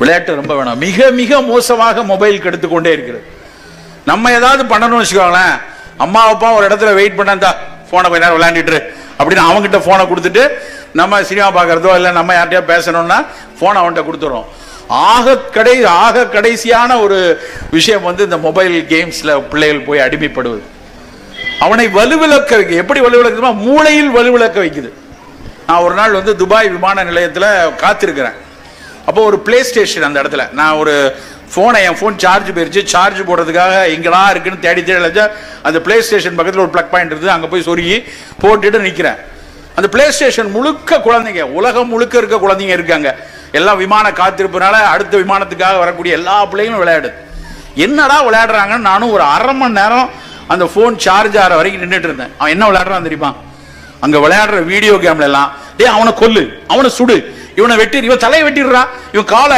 விளையாட்டு ரொம்ப வேணும். மிக மிக மோசமாக மொபைல் கெடுத்துக்கொண்டே இருக்கிறது. நம்ம ஏதாவது பண்ணணும்னு வச்சுக்கோங்களேன். அம்மா அப்பா ஒரு இடத்துல வெயிட் பண்ணா இந்தா போனை கொஞ்ச நேரம் விளையாண்டுட்டு அப்படின்னு அவங்ககிட்ட போனை கொடுத்துட்டு நம்ம சினிமா பார்க்கறதோ இல்லை நம்ம யார்கிட்டயோ பேசணும்னா போனை அவன்கிட்ட கொடுத்துறோம் ஆக கடை ஆக கடைசியான ஒரு விஷயம் வந்து இந்த மொபைல் கேம்ஸில் பிள்ளைகள் போய் அடிமைப்படுவது. அவனை வலுவிழக்க வைக்க எப்படி வலுவிழக்குதுமா மூளையில் வலுவிழக்க வைக்குது. நான் ஒரு நாள் வந்து துபாய் விமான நிலையத்தில் காத்திருக்கிறேன். அப்போ ஒரு பிளே ஸ்டேஷன் அந்த இடத்துல. நான் ஒரு ஃபோனை என் ஃபோன் சார்ஜ் போயிருச்சு. சார்ஜ் போடுறதுக்காக எங்கடா இருக்குன்னு தேடி தேடி அந்த பிளே ஸ்டேஷன் பக்கத்தில் ஒரு ப்ளக் பாயிண்ட் இருக்குது. அங்கே போய் சொருகி போட்டுட்டு நிற்கிறேன் அந்த பிளே ஸ்டேஷன் முழுக்க குழந்தைங்க உலகம் முழுக்க இருக்க குழந்தைங்க இருக்காங்க. எல்லாம் விமான காத்திருப்புனால அடுத்த விமானத்துக்காக வரக்கூடிய எல்லா பிள்ளைங்களும் விளையாடுது என்னடா விளையாடுறாங்கன்னு நானும் ஒரு அரை மணி நேரம் அந்த ஃபோன் சார்ஜ் ஆகிற வரைக்கும் நின்றுட்டு இருந்தேன். அவன் என்ன விளையாடுறான் தெரியுமா? அங்கே விளையாடுற வீடியோ கேம்ல எல்லாம் டேய் அவனை கொல்லு அவனை சுடு. இவனை வெட்டி இவன் தலையை வெட்டிடுறான். இவன் காலை